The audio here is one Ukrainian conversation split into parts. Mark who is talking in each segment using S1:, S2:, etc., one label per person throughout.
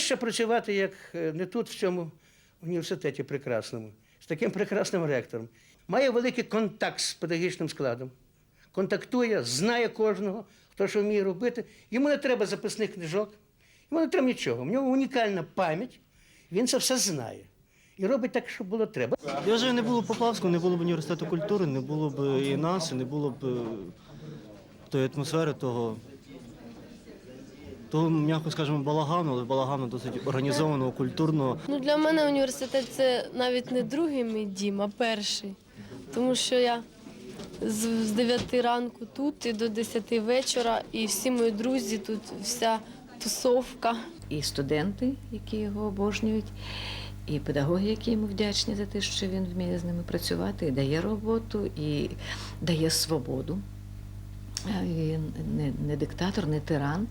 S1: ще працювати, як е, не тут, в цьому університеті прекрасному, з таким прекрасним ректором. Має великий контакт з педагогічним складом. Контактує, знає кожного, хто що вміє робити. Йому не треба записних книжок, йому не треба нічого. У нього унікальна пам'ять, він це все знає. І робить так, щоб було треба.
S2: Я вже не було б Поплавського, не було б університету культури, не було б і нас, і не було б е, тої атмосфери, того, того, м'яко скажемо, балагану, але балагану досить організованого, культурного.
S3: Ну, для мене університет це навіть не другий мій дім, а перший. Тому що я з, з 9 ранку тут і до 10 вечора, і всі мої друзі тут, вся тусовка.
S4: і студенти, які його обожнюють, і педагоги, які йому вдячні за те, що він вміє з ними працювати, і дає роботу, і дає свободу. Е, Він не, не диктатор, не тиран.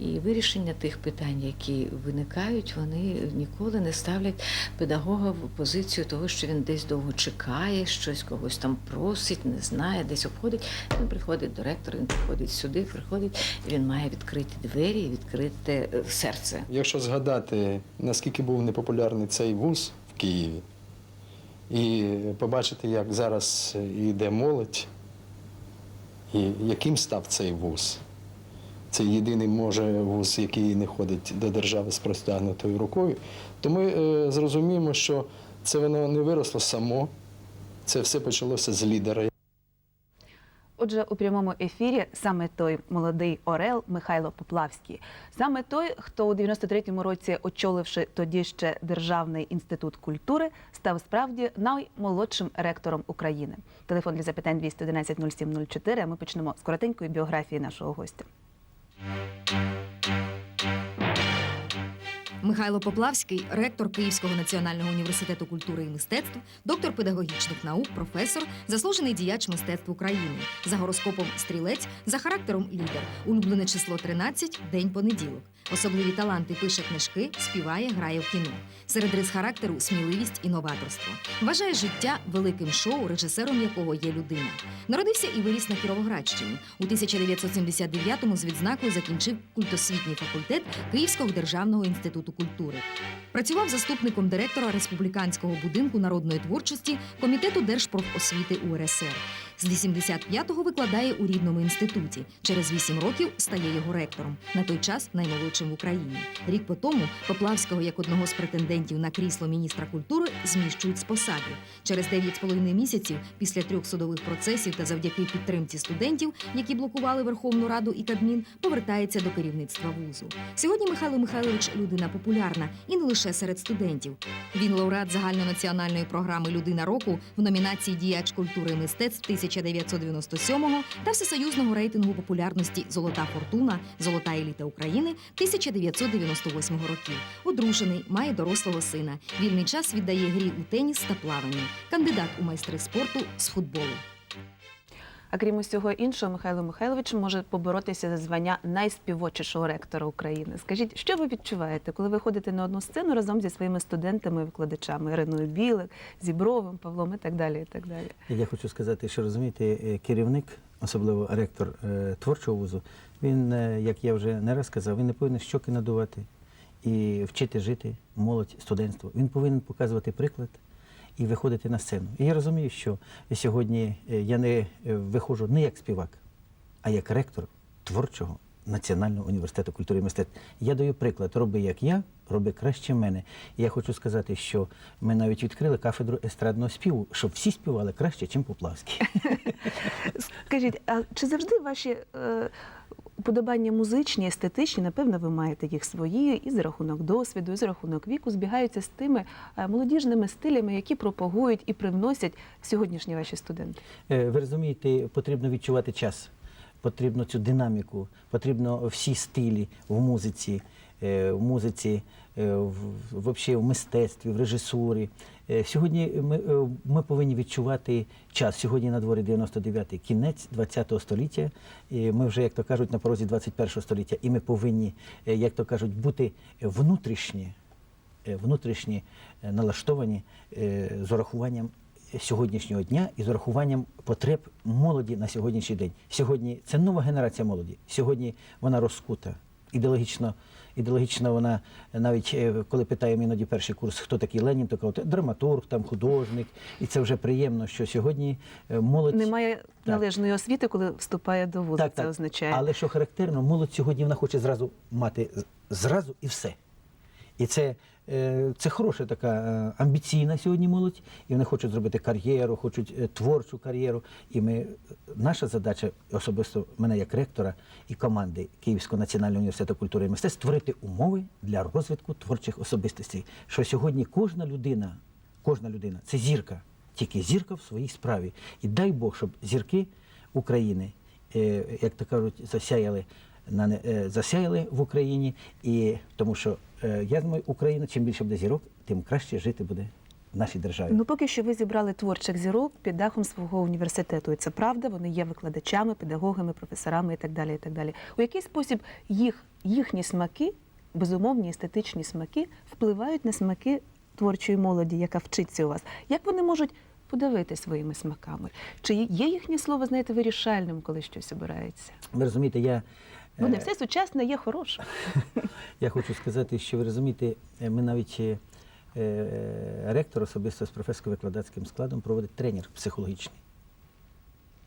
S4: І вирішення тих питань, які виникають, вони ніколи не ставлять педагога в позицію того, що він десь довго чекає, щось когось там просить, не знає, десь обходить. Він приходить до ректора, він приходить сюди, приходить, і він має відкриті двері і відкрите е, серце.
S5: Якщо згадати, наскільки був непопулярний цей вуз в Києві, і побачити, як зараз йде молодь, і яким став цей вуз. Це єдиний може вуз, який не ходить до держави з простягнутою рукою. То ми е, зрозуміємо, що це воно не виросло само, це все почалося з лідера.
S6: Отже, у прямому ефірі саме той молодий Орел Михайло Поплавський, саме той, хто у 93-му році, очоливши тоді ще Державний інститут культури, став справді наймолодшим ректором України. Телефон для запитань 211 0704, А ми почнемо з коротенької біографії нашого гостя.
S7: Música Михайло Поплавський, ректор Київського національного університету культури і мистецтв, доктор педагогічних наук, професор, заслужений діяч мистецтв України, за гороскопом стрілець, за характером лідер, улюблене число 13 – день понеділок. Особливі таланти пише книжки, співає, грає в кіно. Серед рис характеру сміливість і новаторство. Вважає життя великим шоу, режисером якого є людина. Народився і виріс на Кіровоградщині. У 1979-му з відзнакою закінчив культосвітній факультет Київського державного інституту культури. Працював заступником директора республіканського будинку народної творчості Комітету Держпрофосвіти УРСР. З 85-го викладає у рідному інституті. Через 8 років стає його ректором. На той час наймолодшим в Україні. Рік по тому Поплавського, як одного з претендентів на крісло міністра культури, зміщують з посади. Через 9,5 місяців після трьох судових процесів та завдяки підтримці студентів, які блокували Верховну Раду і Кабмін, повертається до керівництва вузу. Сьогодні Михайло Михайлович людина популярна і не лише серед студентів. Він лауреат загальнонаціональної програми Людина року в номінації Діяч культури і мистецтв 1997 та всесоюзного рейтингу популярності Золота фортуна, Золота еліта України 1998 років. Одружений, має дорослого сина. Вільний час віддає грі у теніс та плаванні. Кандидат у майстри спорту з футболу.
S6: А крім усього іншого, Михайло Михайлович може поборотися за звання найспівочішого ректора України. Скажіть, що ви відчуваєте, коли ви ходите на одну сцену разом зі своїми студентами викладачами Іриною Білик, Зібровим, Павлом і так далі. І так далі.
S8: Я хочу сказати, що розумієте, е, керівник, особливо ректор е, творчого вузу, він, е, як я вже не раз сказав, він не повинен щоки надувати і вчити жити молодь, студентство. Він повинен показувати приклад і виходити на сцену. І я розумію, що сьогодні е, я не е, виходжу не як співак, а як ректор творчого Національного університету культури і мистецтв. Я даю приклад, роби як я, роби краще мене. І я хочу сказати, що ми навіть відкрили кафедру естрадного співу, щоб всі співали краще, ніж Поплавський.
S6: Скажіть, а чи завжди ваші е, уподобання музичні, естетичні, напевно, ви маєте їх свої, і за рахунок досвіду, і за рахунок віку збігаються з тими е, молодіжними стилями, які пропагують і привносять сьогоднішні ваші студенти?
S8: Е, Ви розумієте, потрібно відчувати час, потрібно цю динаміку, потрібно всі стилі в музиці, е, в музиці, вообще в мистецтві, в режисурі. Е, Сьогодні ми, е, ми повинні відчувати час. Сьогодні на дворі 99-й, кінець 20-го століття. І ми вже, як то кажуть, на порозі 21-го століття. І ми повинні, е, як то кажуть, бути внутрішні, е, внутрішні е, налаштовані е, з урахуванням сьогоднішнього дня і з урахуванням потреб молоді на сьогоднішній день. Сьогодні це нова генерація молоді. Сьогодні вона розкута ідеологічно. Ідеологічно вона навіть е, коли питаємо іноді перший курс, хто такий Ленін, то кажуть, драматург, там художник, і це вже приємно, що сьогодні е, молодь
S6: Немає належної освіти, коли вступає до вузу. це означає.
S8: але що характерно, молодь сьогодні вона хоче зразу мати зразу і все. І це, це хороша така е, амбіційна сьогодні молодь, і вони хочуть зробити кар'єру, хочуть е, творчу кар'єру. І ми, наша задача, особисто мене як ректора і команди Київського національного університету культури і мистецтв, створити умови для розвитку творчих особистостей. Що сьогодні кожна людина, кожна людина це зірка, тільки зірка в своїй справі. І дай Бог, щоб зірки України, е, як то кажуть, засяяли е, засяяли в Україні, і тому що е, я думаю, Україна, чим більше буде зірок, тим краще жити буде в нашій державі.
S6: Ну, поки що ви зібрали творчих зірок під дахом свого університету. І це правда, вони є викладачами, педагогами, професорами і так далі. І так далі. У який спосіб їх, їхні смаки, безумовні естетичні смаки, впливають на смаки творчої молоді, яка вчиться у вас? Як вони можуть подавити своїми смаками? Чи є їхнє слово, знаєте, вирішальним, коли щось обирається?
S8: Ви розумієте, я,
S6: Бо не
S8: е,
S6: все сучасне є хороше.
S8: я хочу сказати, що ви розумієте, е, ми навіть е, ректор особисто з професорсько-викладацьким складом проводить тренінг психологічний.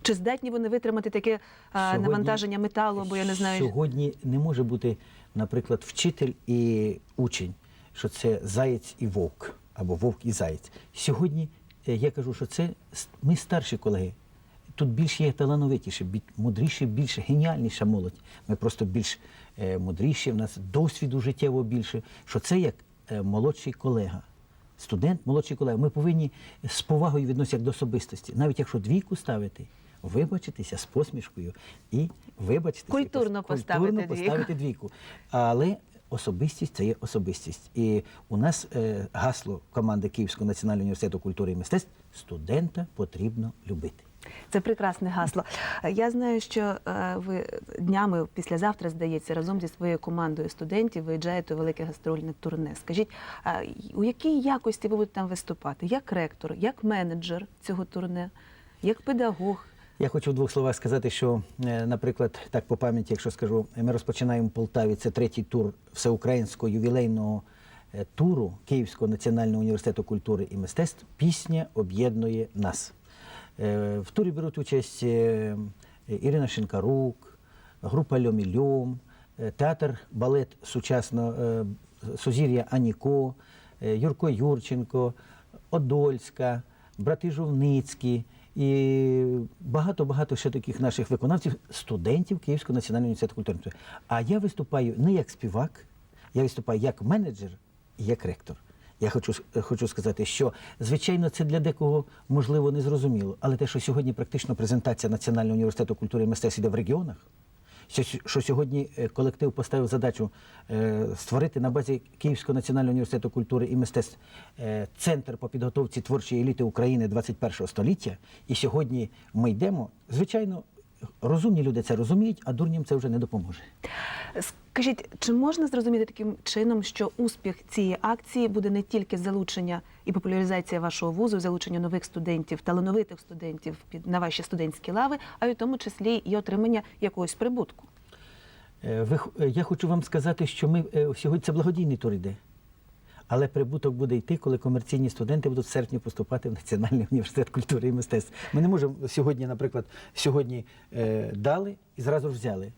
S6: Чи здатні вони витримати таке
S8: Сьогодні-
S6: навантаження металу, або я не знаю.
S8: Сьогодні не може бути, наприклад, вчитель і учень, що це заєць і вовк, або вовк і заєць. Сьогодні я кажу, що це ми старші колеги. Тут більш є талановитіше, мудріше, більш геніальніша молодь. Ми просто більш е, мудріші, в нас досвіду життєво більше. Що це як е, молодший колега. Студент, молодший колега, ми повинні з повагою відноситися до особистості. Навіть якщо двійку ставити, вибачитися з посмішкою і вибачитися.
S6: Культурно
S8: якось
S6: поставити
S8: культурно
S6: двійку.
S8: поставити двійку. Але особистість це є особистість. І у нас е, гасло команди Київського національного університету культури і мистецтв студента потрібно любити.
S6: Це прекрасне гасло. Я знаю, що е, ви днями післязавтра, здається, разом зі своєю командою студентів виїжджаєте у велике гастрольне турне. Скажіть, у якій якості ви будете там виступати? Як ректор, як менеджер цього турне, як педагог?
S8: Я хочу в двох словах сказати, що, е, наприклад, так по пам'яті, якщо скажу, ми розпочинаємо в Полтаві. Це третій тур всеукраїнського ювілейного е, туру Київського національного університету культури і мистецтв. Пісня об'єднує нас. Е, В турі беруть участь е, Ірина Шинкарук, група Льомі Льом, е, театр балет сучасно е, Сузір'я Аніко, Юрко Юрченко, Одольська, брати Жовницькі і багато-багато ще таких наших виконавців, студентів Київського національного університету культури. А я виступаю не як співак, я виступаю як менеджер і як ректор. Я хочу, хочу сказати, що звичайно це для декого можливо не зрозуміло, але те, що сьогодні практично презентація Національного університету культури і мистецтв іде в регіонах, що, сьогодні е, колектив поставив задачу е, створити на базі Київського національного університету культури і мистецтв е, центр по підготовці творчої еліти України 21 століття. І сьогодні ми йдемо. Звичайно, розумні люди це розуміють, а дурнім це вже не допоможе.
S6: Скажіть, чи можна зрозуміти таким чином, що успіх цієї акції буде не тільки залучення і популяризація вашого вузу, залучення нових студентів, талановитих студентів на ваші студентські лави, а й у тому числі і отримання якогось прибутку?
S8: Е, е, я хочу вам сказати, що ми е, сьогодні це благодійний тур йде. Але прибуток буде йти, коли комерційні студенти будуть в серпні поступати в Національний університет культури і мистецтв. Ми не можемо сьогодні, наприклад, сьогодні е, дали і зразу ж взяли.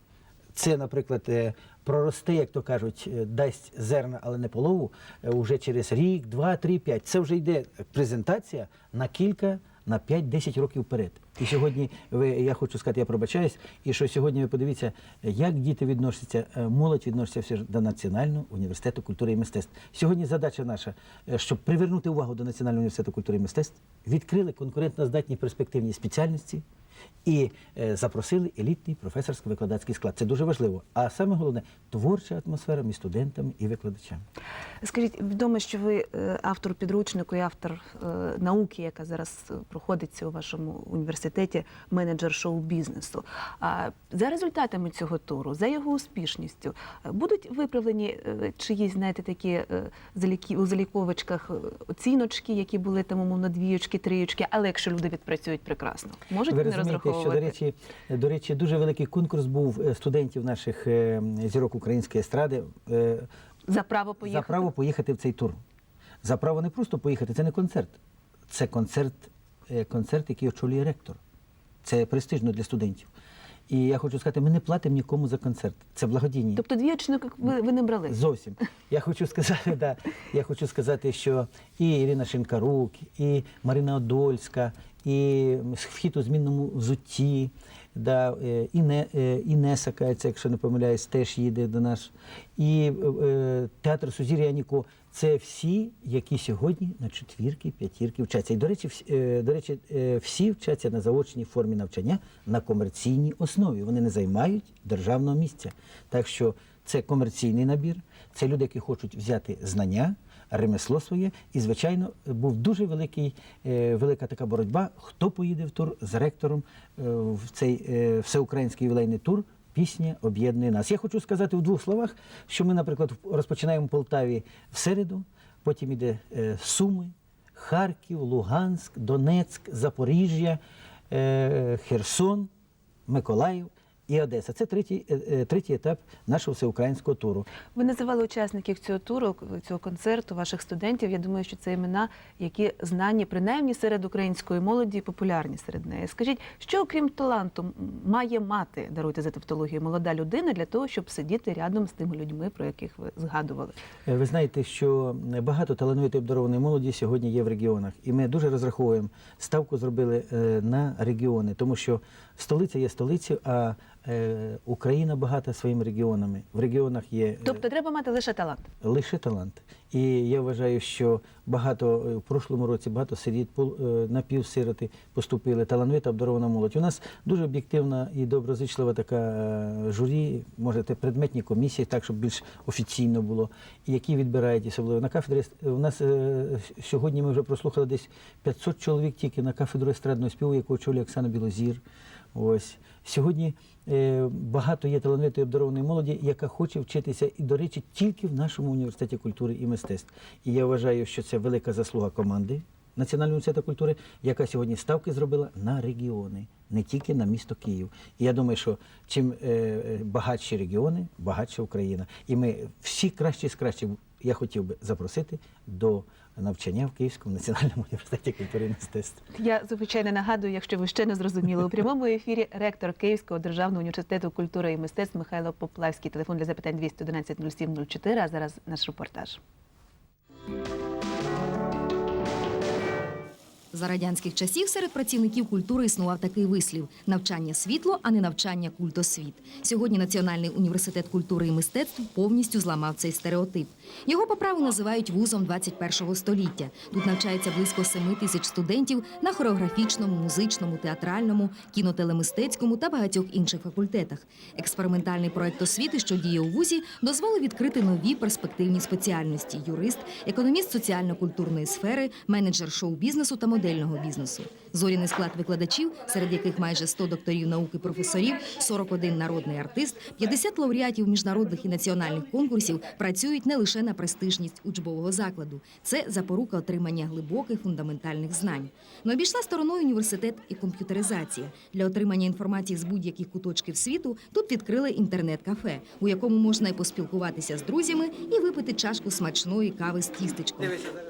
S8: Це, наприклад, е, проросте, як то кажуть, е, дасть зерна, але не полову, е, уже через рік, два, три, п'ять. Це вже йде презентація на кілька, на 5-10 років вперед. І сьогодні ви, я хочу сказати, я пробачаюсь, і що сьогодні ви подивіться, як діти відносяться, е, молодь відноситься все ж до Національного університету культури і мистецтв. Сьогодні задача наша, е, щоб привернути увагу до Національного університету культури і мистецтв, відкрили конкурентно-здатні перспективні спеціальності і е, запросили елітний професорсько-викладацький склад. Це дуже важливо. А саме головне творча атмосфера між студентами і викладачами.
S6: Скажіть, відомо, що ви е, автор підручнику і автор е, науки, яка зараз е, проходиться у вашому університеті, менеджер шоу-бізнесу. А за результатами цього туру, за його успішністю, будуть виправлені чиїсь, знаєте, такі заліки у заліковочках оціночки, які були там, умовно, двіючки, триючки, але якщо люди відпрацюють прекрасно, можуть
S8: Ви
S6: вони
S8: розумієте, що, до речі, до речі, дуже великий конкурс був студентів наших зірок української естради
S6: За право
S8: за
S6: поїхати.
S8: право поїхати в цей тур. За право не просто поїхати, це не концерт. Це концерт, е, концерт, який очолює ректор. Це престижно для студентів. І я хочу сказати, ми не платимо нікому за концерт. Це благодійні.
S6: Тобто двічник ви, ви не брали?
S8: Зовсім. Я хочу сказати, да, я хочу сказати, що і Ірина Шинкарук, і Марина Одольська, і вхід у змінному взутті, да, е, і, не, е, Інеса, кажеться, якщо не помиляюсь, теж їде до нас. І е, театр Сузір'я Ніко. Це всі, які сьогодні на четвірки, п'ятірки вчаться. І, до речі, е, до речі, е, всі вчаться на заочній формі навчання на комерційній основі. Вони не займають державного місця. Так що це комерційний набір, це люди, які хочуть взяти знання, ремесло своє. І, звичайно, був дуже великий, е, велика така боротьба, хто поїде в тур з ректором е, в цей е, всеукраїнський ювілейний тур. Пісня об'єднує нас. Я хочу сказати в двох словах, що ми, наприклад, розпочинаємо в Полтаві в середу, потім іде е, Суми, Харків, Луганськ, Донецьк, Запоріжжя, Херсон, Миколаїв і Одеса. Це третій, е, е, третій етап нашого всеукраїнського туру.
S6: Ви називали учасників цього туру, цього концерту, ваших студентів. Я думаю, що це імена, які знані принаймні серед української молоді, і популярні серед неї. Скажіть, що окрім таланту має мати, даруйте за тавтологію, молода людина для того, щоб сидіти рядом з тими людьми, про яких ви згадували?
S8: Е, Ви знаєте, що багато талановитої обдарованої молоді сьогодні є в регіонах, і ми дуже розраховуємо. Ставку зробили на регіони, тому що столиця є столицею, а е, Україна багата своїми регіонами. В регіонах є е,
S6: Тобто треба мати лише талант.
S8: лише талант. І я вважаю, що багато е, в прошлому році багато сиріт, е, напівсироти поступили, талановита обдарована молодь. У нас дуже об'єктивна і доброзичлива така е, журі, можете предметні комісії, так щоб більш офіційно було, які відбирають особливо на кафедрі. У нас сьогодні ми вже прослухали десь 500 чоловік тільки на кафедру естрадного співу, яку очолює Оксана Білозір. Ось сьогодні е, багато є талановитої обдарованої молоді, яка хоче вчитися, і, до речі, тільки в нашому університеті культури і мистецтв. І я вважаю, що це велика заслуга команди Національного університету культури, яка сьогодні ставки зробила на регіони, не тільки на місто Київ. І я думаю, що чим е, е, багатші регіони, багатша Україна. І ми всі кращі з кращих я хотів би запросити до навчання в Київському національному університеті культури і мистецтв.
S6: Я звичайно нагадую, якщо ви ще не зрозуміли, у прямому ефірі ректор Київського державного університету культури і мистецтв Михайло Поплавський. Телефон для запитань 211 07 04, А зараз наш репортаж.
S7: За радянських часів серед працівників культури існував такий вислів: навчання світло, а не навчання культосвіт. Сьогодні Національний університет культури і мистецтв повністю зламав цей стереотип. Його по праву називають вузом 21-го століття. Тут навчається близько 7 тисяч студентів на хореографічному, музичному, театральному, кінотелемистецькому та багатьох інших факультетах. Експериментальний проект освіти, що діє у вузі, дозволив відкрити нові перспективні спеціальності: юрист, економіст соціально-культурної сфери, менеджер шоу-бізнесу та модельного бізнесу. Зоряний склад викладачів, серед яких майже 100 докторів наук і професорів, 41 народний артист, 50 лауреатів міжнародних і національних конкурсів працюють не лише на престижність учбового закладу. Це запорука отримання глибоких фундаментальних знань. Не обійшла стороною університет і комп'ютеризація. Для отримання інформації з будь-яких куточків світу тут відкрили інтернет-кафе, у якому можна і поспілкуватися з друзями і випити чашку смачної кави з тістечком.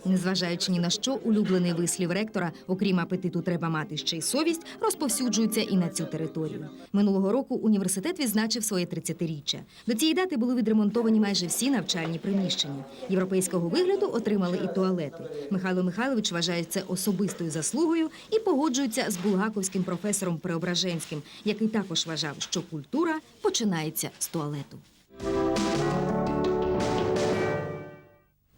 S7: Незважаючи ні на що, улюблений вислів ректора, окрім апетиту, треба мати ще й совість, розповсюджується і на цю територію. Минулого року університет відзначив своє 30-річчя. До цієї дати були відремонтовані майже всі навчальні приміщення. Європейського вигляду отримали і туалети. Михайло Михайлович вважає це особистою заслугою і погоджується з булгаковським професором Преображенським, який також вважав, що культура починається з туалету.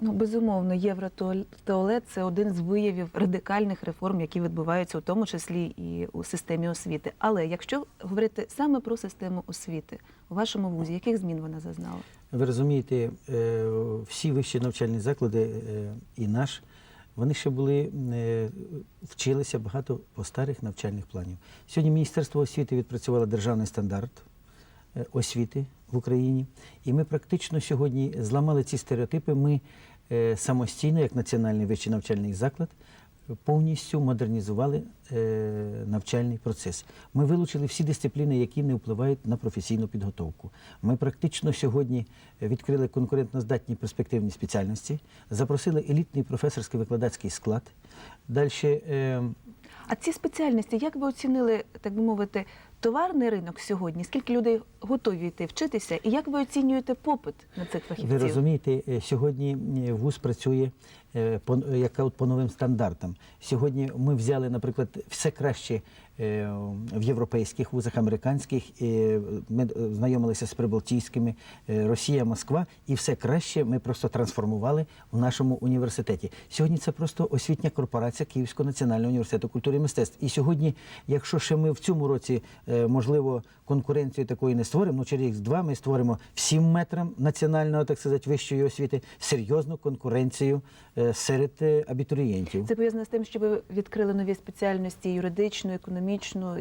S6: Ну, безумовно, євротуалет – це один з виявів радикальних реформ, які відбуваються у тому числі і у системі освіти. Але якщо говорити саме про систему освіти у вашому вузі, яких змін вона зазнала?
S8: Ви розумієте, е, всі вищі навчальні заклади е, і наш, вони ще були, е, вчилися багато по старих навчальних планів. Сьогодні Міністерство освіти відпрацювало державний стандарт освіти в Україні, і ми практично сьогодні зламали ці стереотипи. Ми самостійно, як національний вищий навчальний заклад, повністю модернізували е, навчальний процес. Ми вилучили всі дисципліни, які не впливають на професійну підготовку. Ми практично сьогодні відкрили конкурентноздатні перспективні спеціальності, запросили елітний професорський викладацький склад. Далі е,
S6: А ці спеціальності, як ви оцінили, так би мовити, товарний ринок сьогодні? Скільки людей готові йти вчитися? І як ви оцінюєте попит на цих фахівців?
S8: Ви розумієте, е, сьогодні е, вуз працює е, по, як кажуть, по новим стандартам. Сьогодні ми взяли, наприклад, все краще в європейських вузах, американських. е, Ми е, знайомилися з прибалтійськими, е, Росія, Москва, і все краще ми просто трансформували в нашому університеті. Сьогодні це просто освітня корпорація Київського національного університету культури і мистецтв. І сьогодні, якщо ще ми в цьому році, е, можливо, конкуренцію такої не створимо, ну через рік-два ми створимо всім метрам національного, так сказати, вищої освіти серйозну конкуренцію е, серед е, абітурієнтів.
S6: Це пов'язано з тим, що ви відкрили нові спеціальності юридичну, економічну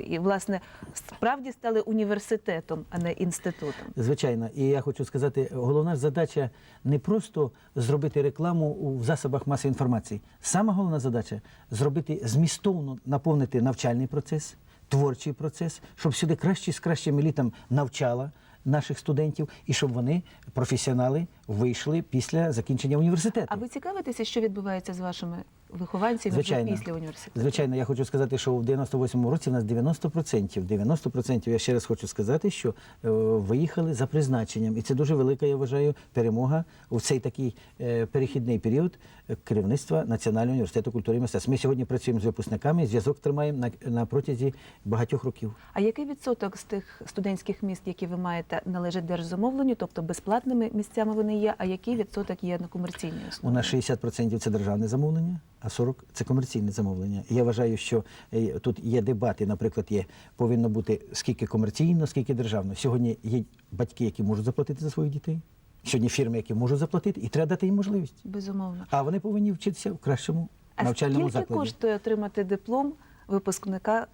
S6: і, власне, справді стали університетом, а не інститутом.
S8: Звичайно, і я хочу сказати, головна задача не просто зробити рекламу в засобах масової інформації. Сама головна задача зробити змістовно наповнити навчальний процес, творчий процес, щоб сюди кращі з кращим елітам навчала наших студентів, і щоб вони, професіонали, вийшли після закінчення університету.
S6: А ви цікавитеся, що відбувається з вашими вихованцями
S8: Звичайно.
S6: після університету?
S8: Звичайно, я хочу сказати, що в 98-му році в нас 90%. 90% я ще раз хочу сказати, що е, виїхали за призначенням. І це дуже велика, я вважаю, перемога у цей такий е, перехідний період керівництва Національного університету культури і мистецтв. Ми сьогодні працюємо з випускниками, зв'язок тримаємо на, на протязі багатьох років.
S6: А який відсоток з тих студентських міст, які ви маєте, належить держзамовленню, тобто безплатними місцями вони є, а який відсоток є на комерційній
S8: У нас 60% це державне замовлення, а 40% це комерційне замовлення. Я вважаю, що е, тут є дебати, наприклад, є повинно бути скільки комерційно, скільки державно. Сьогодні є батьки, які можуть заплатити за своїх дітей. Сьогодні фірми, які можуть заплатити, і треба дати їм можливість.
S6: Безумовно.
S8: А вони повинні вчитися в кращому
S6: А
S8: навчальному
S6: скільки
S8: закладі.
S6: коштує отримати диплом випускника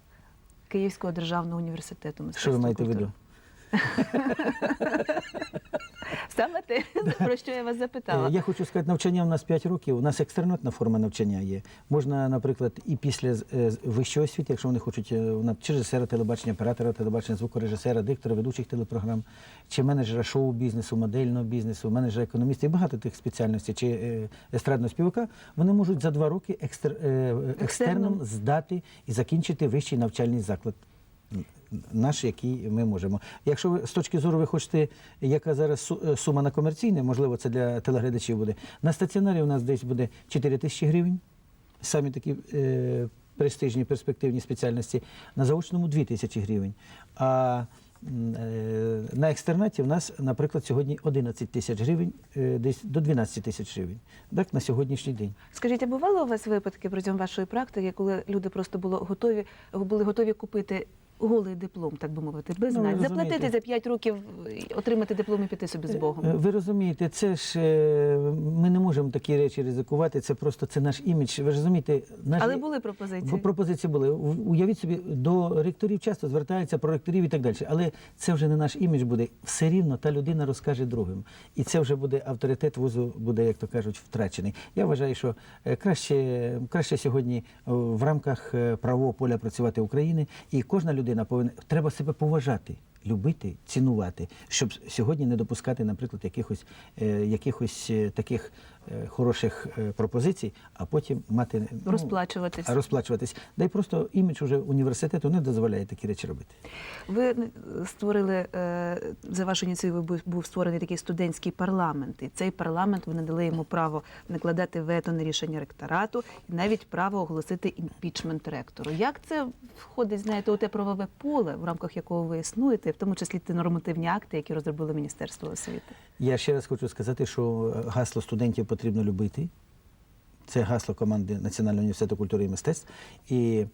S6: Київського державного університету
S8: Що ви маєте в виду?
S6: Саме те, про що я вас запитала.
S8: Е, Я хочу сказати, навчання у нас 5 років. У нас екстернатна форма навчання є. Можна, наприклад, і після е, вищої освіти, якщо вони хочуть е, чи режисера телебачення, оператора телебачення, звукорежисера, диктора, ведучих телепрограм, чи менеджера шоу-бізнесу, модельного бізнесу, менеджера економіста і багато тих спеціальностей, чи естрадного співака, вони можуть за два роки екстер, екстерном здати і закінчити вищий навчальний заклад. Наш, який ми можемо. Якщо ви з точки зору ви хочете, яка зараз е, сума на комерційне, можливо, це для телеглядачів буде. На стаціонарі у нас десь буде 4 тисячі гривень, самі такі е, престижні перспективні спеціальності, на заочному 2 тисячі гривень. А е, на екстернаті в нас, наприклад, сьогодні 11 тисяч гривень, е, десь до 12 тисяч гривень. Так, на сьогоднішній день.
S6: Скажіть, а бували у вас випадки протягом вашої практики, коли люди просто були готові, були готові купити голий диплом, так би мовити, без
S8: Ну,
S6: знань, заплатити за 5 років, отримати диплом і піти собі з
S8: Е,
S6: Богом?
S8: Ви розумієте, це ж е, ми не можемо такі речі ризикувати. Це просто це наш імідж. Ви ж розумієте, наш
S6: Але були пропозиції.
S8: Пропозиції були. Уявіть собі, до ректорів часто звертаються про ректорів і так далі. Але це вже не наш імідж буде. Все рівно та людина розкаже другим. І це вже буде авторитет вузу, буде, як то кажуть, втрачений. Я вважаю, що е, краще, краще сьогодні е, в рамках е, правового поля працювати України, і кожна людина повинна треба себе поважати. Любити, цінувати, щоб сьогодні не допускати, наприклад, якихось, е, якихось е, таких хороших е, пропозицій, а потім мати ну,
S6: Розплачуватись.
S8: Да й просто імідж уже університету не дозволяє такі речі робити.
S6: Ви е, створили е, за вашу ініціативу був- був створений такий студентський парламент. І цей парламент ви надали йому право накладати вето на рішення ректорату і навіть право оголосити імпічмент ректору. Як це входить, знаєте, у те правове поле, в рамках якого ви існуєте, в тому числі ті нормативні акти, які розробило Міністерство освіти?
S8: Я ще раз хочу сказати, що е, гасло студентів потрібно любити. Це гасло команди Національного університету культури і мистецтв. І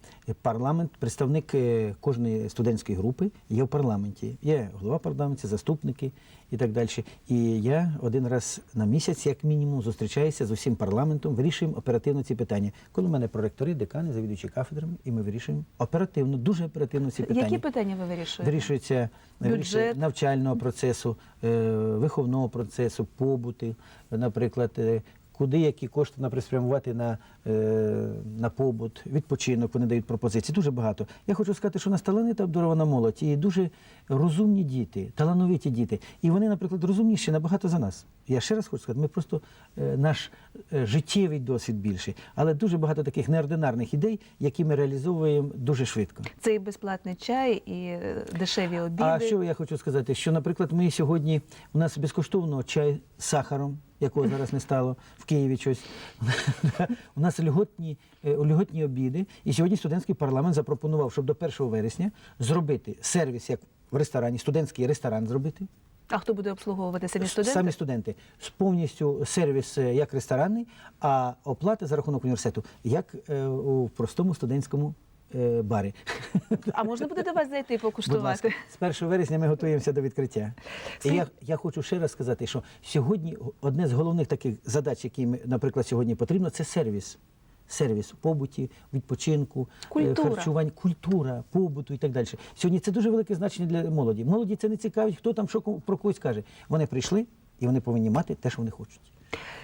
S8: парламент, представник е, кожної студентської групи є в парламенті. Є голова парламенту, заступники і так далі. І я один раз на місяць, як мінімум, зустрічаюся з усім парламентом, вирішуємо оперативно ці питання. Коли в мене проректори, декани, завідувачі кафедрами, і ми вирішуємо оперативно, дуже оперативно ці питання.
S6: Які питання ви вирішуєте?
S8: Вирішується
S6: Бюджет.
S8: навчального процесу, е, виховного процесу, побуту, наприклад, е, куди які кошти на спрямувати на, на побут, відпочинок, вони дають пропозиції. Дуже багато. Я хочу сказати, що у нас талановита обдарована молодь і дуже розумні діти, талановиті діти. І вони, наприклад, розумніші набагато за нас. Я ще раз хочу сказати, ми просто е, наш е, життєвий досвід більший, але дуже багато таких неординарних ідей, які ми реалізовуємо дуже швидко.
S6: Це і безплатний чай, і е, дешеві обіди.
S8: А що я хочу сказати? Що, наприклад, ми сьогодні у нас безкоштовно чай з сахаром, якого зараз не стало в Києві щось. У нас льготні, е, льготні обіди. І сьогодні студентський парламент запропонував, щоб до 1 вересня зробити сервіс, як в ресторані, студентський ресторан зробити.
S6: А хто буде обслуговувати самі студенти?
S8: Самі студенти з повністю сервіс е, як ресторанний, а оплата за рахунок університету як е, у простому студентському е, барі.
S6: А можна буде до вас зайти і
S8: Будь ласка,
S6: покуштувати?
S8: з 1 вересня ми готуємося до відкриття. І я, я хочу ще раз сказати, що сьогодні одне з головних таких задач, які ми, наприклад, сьогодні потрібно, це сервіс. Сервіс побуті, відпочинку, е,
S6: Культура.
S8: харчувань, культура, побуту і так далі. Сьогодні це дуже велике значення для молоді. Молоді це не цікавить, хто там що про когось каже. Вони прийшли і вони повинні мати те, що вони хочуть.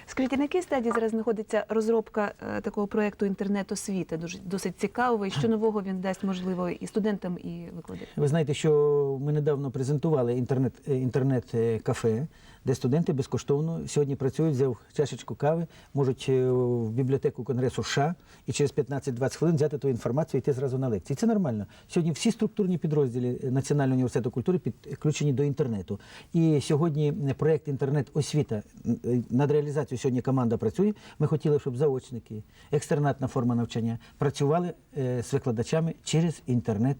S6: Скажіть, на якій стадії зараз знаходиться розробка е, такого проєкту інтернет-освіти? Дуже досить цікавого, і що нового він дасть можливо і студентам, і викладачам?
S8: Ви знаєте, що ми недавно презентували інтернет, е, інтернет-кафе, де студенти безкоштовно сьогодні працюють, взяв чашечку кави, можуть е, в бібліотеку Конгресу США і через 15-20 хвилин взяти ту інформацію і йти зразу на лекції. Це нормально. Сьогодні всі структурні підрозділи Національного університету культури підключені до інтернету. І сьогодні проєкт інтернет-освіта е, над реалізацією сьогодні команда працює. Ми хотіли, щоб заочники, екстернатна форма навчання працювали е, з викладачами через інтернет.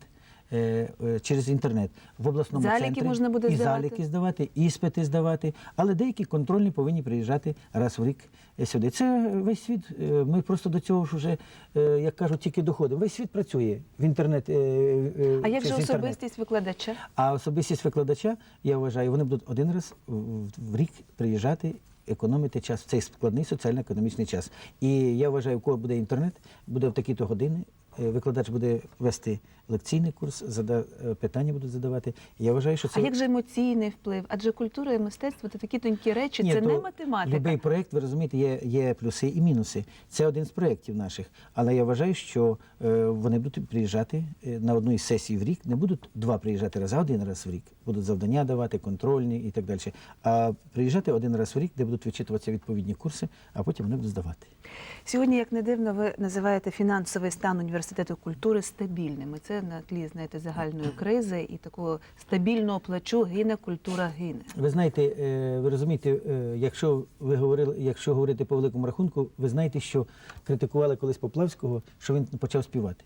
S8: Е, е, Через інтернет в обласному
S6: Заліки
S8: центрі
S6: можна буде
S8: і
S6: здавати?
S8: заліки здавати, іспити здавати, але деякі контрольні повинні приїжджати раз в рік е, сюди. Це весь світ. Ми просто до цього ж вже, е, як кажуть, тільки доходимо. Весь світ працює в інтернет.
S6: А як же
S8: через інтернет.
S6: особистість викладача?
S8: А особистість викладача, я вважаю, вони будуть один раз в, в рік приїжджати. Економити час в цей складний соціально-економічний час. І я вважаю, у кого буде інтернет, буде в такі-то години. Е, Викладач буде вести лекційний курс, зада, е, питання будуть задавати. Я вважаю, що це
S6: А як же емоційний вплив? Адже культура і мистецтво це такі тонкі речі, це
S8: то
S6: не математика.
S8: Любий проєкт, ви розумієте, є, є плюси і мінуси. Це один з проєктів наших. Але я вважаю, що е, вони будуть приїжджати на одну із сесій в рік. Не будуть два приїжджати раз, а один раз в рік. Будуть завдання давати, контрольні і так далі. А приїжджати один раз в рік, де будуть вичитуватися відповідні курси, а потім вони будуть здавати.
S6: Сьогодні, як не дивно, ви називаєте фінансовий стан університету культури стабільним. І це на тлі, знаєте, загальної кризи і такого стабільного плачу гине культура гине.
S8: Ви знаєте, е, ви розумієте, е, якщо ви говорили, якщо говорити по великому рахунку, ви знаєте, що критикували колись Поплавського, що він почав співати.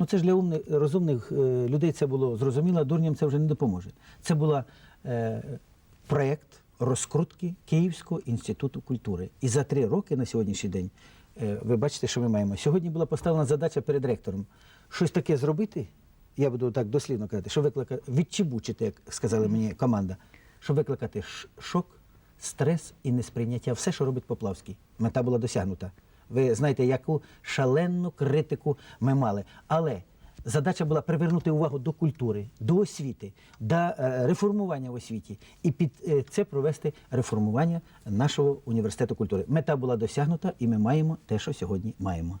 S8: Ну це ж для умних, розумних е, людей це було зрозуміло, дурням це вже не допоможе. Це була е, проєкт розкрутки Київського інституту культури. І за три роки на сьогоднішній день ви бачите, що ми маємо. Сьогодні була поставлена задача перед ректором щось таке зробити. Я буду так дослідно казати, що викликати, відчебучити, як сказала мені команда, щоб викликати шок, стрес і несприйняття. Все, що робить Поплавський. Мета була досягнута. Ви знаєте, яку шалену критику ми мали. Але задача була привернути увагу до культури, до освіти, до е, реформування в освіті і під е, це провести реформування нашого університету культури. Мета була досягнута, і ми маємо те, що сьогодні маємо.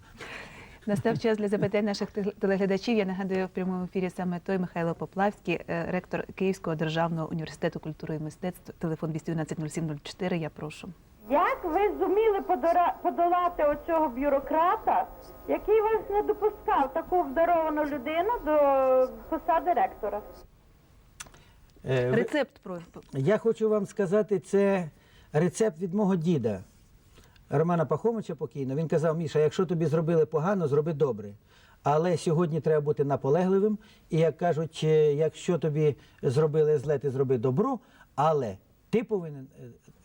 S6: Настав час для запитань наших телеглядачів. Я нагадую в прямому ефірі саме той Михайло Поплавський, е, ректор Київського державного університету культури і мистецтв. Телефон 211 0704, Я прошу.
S9: Як ви зуміли подора- подолати оцього бюрократа, який вас не допускав таку обдаровану людину до посади ректора?
S8: Е,
S6: Рецепт про
S8: Я хочу вам сказати, це рецепт від мого діда Романа Пахомича покійно. Він казав: Міша, якщо тобі зробили погано, зроби добре. Але сьогодні треба бути наполегливим. І як кажуть, е, якщо тобі зробили зле, ти зроби добро, але ти повинен,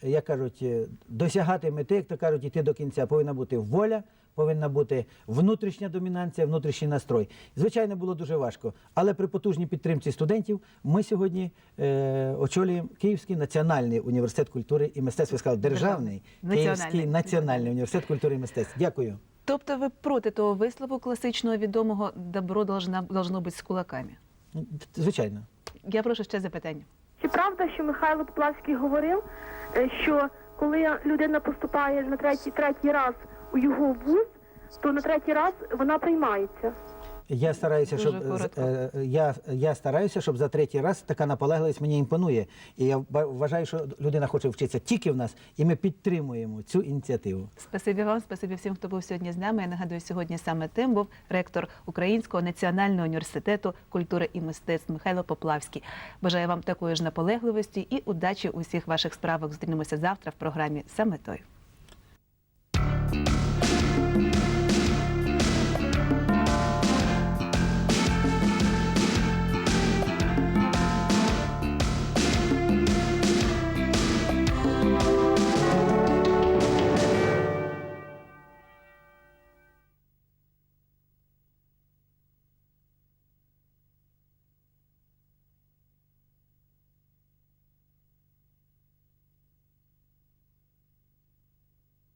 S8: е, як кажуть, е, досягати мети, як то кажуть, іти до кінця. Повинна бути воля, повинна бути внутрішня домінанція, внутрішній настрой. Звичайно, було дуже важко, але при потужній підтримці студентів ми сьогодні е, очолюємо Київський національний університет культури і мистецтв. Я сказав, державний
S6: Національний.
S8: Київський національний університет культури і мистецтв. Дякую.
S6: тобто ви проти того вислову класичного відомого добро должна должно бути з кулаками.
S8: Звичайно.
S6: Я прошу ще запитання.
S9: Чи правда, що Михайло Поплавський говорив, е, що
S10: коли людина поступає на третій, третій раз у його вуз, то на третій раз вона приймається.
S8: Я стараюся,
S11: Дуже
S8: щоб
S11: коротко.
S8: е, я, я стараюся, щоб за третій раз така наполегливість мені імпонує. І я вважаю, що людина хоче вчитися тільки в нас, і ми підтримуємо цю ініціативу.
S6: Спасибі вам, спасибі всім, хто був сьогодні з нами. Я нагадую, сьогодні саме тим був ректор Українського національного університету культури і мистецтв Михайло Поплавський. Бажаю вам такої ж наполегливості і удачі у всіх ваших справах. Зустрінемося завтра в програмі саме той.